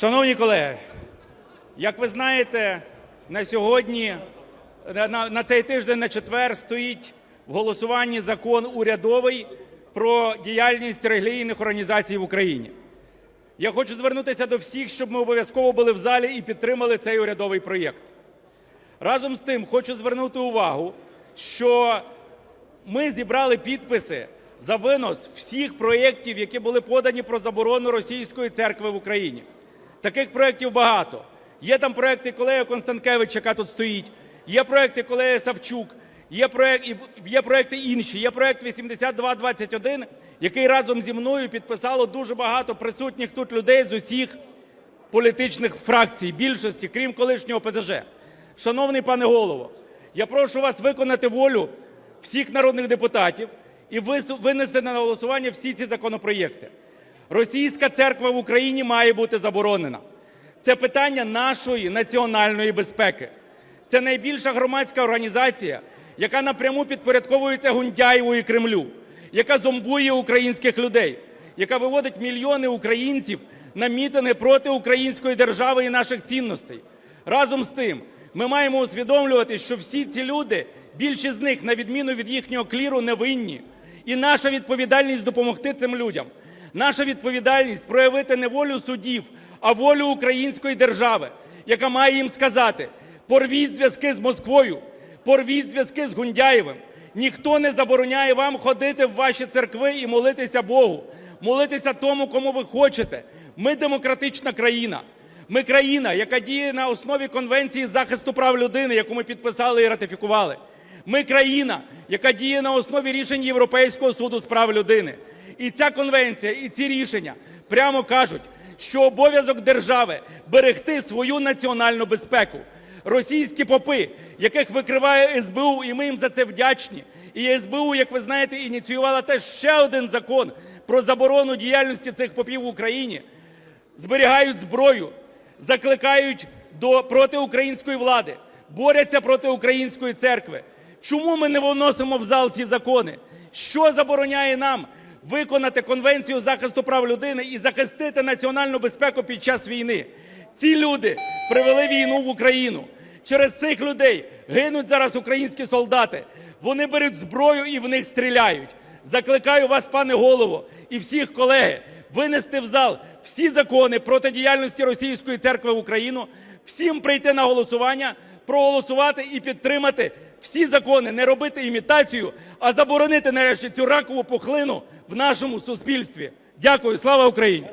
Шановні колеги, як ви знаєте, на сьогодні, на, на цей тиждень, на четвер, стоїть в голосуванні закон урядовий про діяльність релігійних організацій в Україні. Я хочу звернутися до всіх, щоб ми обов'язково були в залі і підтримали цей урядовий проєкт. Разом з тим, хочу звернути увагу, що ми зібрали підписи за винос всіх проєктів, які були подані про заборону російської церкви в Україні. Таких проєктів багато. Є там проекти колеги Констанкевич, яка тут стоїть, є проекти колеги Савчук, є, проект, є проекти інші. Є проект 8221, який разом зі мною підписало дуже багато присутніх тут людей з усіх політичних фракцій, більшості, крім колишнього ПЗЖ. Шановний пане Голово, я прошу вас виконати волю всіх народних депутатів і винести на голосування всі ці законопроєкти. Російська церква в Україні має бути заборонена. Це питання нашої національної безпеки. Це найбільша громадська організація, яка напряму підпорядковується Гундяєву і Кремлю, яка зомбує українських людей, яка виводить мільйони українців на мітинги проти української держави і наших цінностей. Разом з тим, ми маємо усвідомлювати, що всі ці люди, більшість з них, на відміну від їхнього кліру, невинні. І наша відповідальність допомогти цим людям. Наша відповідальність проявити не волю судів, а волю української держави, яка має їм сказати: порвіть зв'язки з Москвою, порвіть зв'язки з Гундяєвим. Ніхто не забороняє вам ходити в ваші церкви і молитися Богу, молитися тому, кому ви хочете. Ми демократична країна. Ми країна, яка діє на основі Конвенції захисту прав людини, яку ми підписали і ратифікували. Ми країна, яка діє на основі рішень Європейського суду з прав людини. І ця конвенція, і ці рішення прямо кажуть, що обов'язок держави берегти свою національну безпеку. Російські попи, яких викриває СБУ, і ми їм за це вдячні. І СБУ, як ви знаєте, ініціювала теж ще один закон про заборону діяльності цих попів в Україні зберігають зброю, закликають до проти української влади, борються проти української церкви. Чому ми не виносимо в зал ці закони? Що забороняє нам виконати Конвенцію захисту прав людини і захистити національну безпеку під час війни? Ці люди привели війну в Україну. Через цих людей гинуть зараз українські солдати. Вони беруть зброю і в них стріляють. Закликаю вас, пане голово, і всіх колеги, винести в зал всі закони проти діяльності російської церкви в Україну, всім прийти на голосування, проголосувати і підтримати всі закони, не робити імітацію, а заборонити нарешті цю ракову пухлину в нашому суспільстві. Дякую, слава Україні!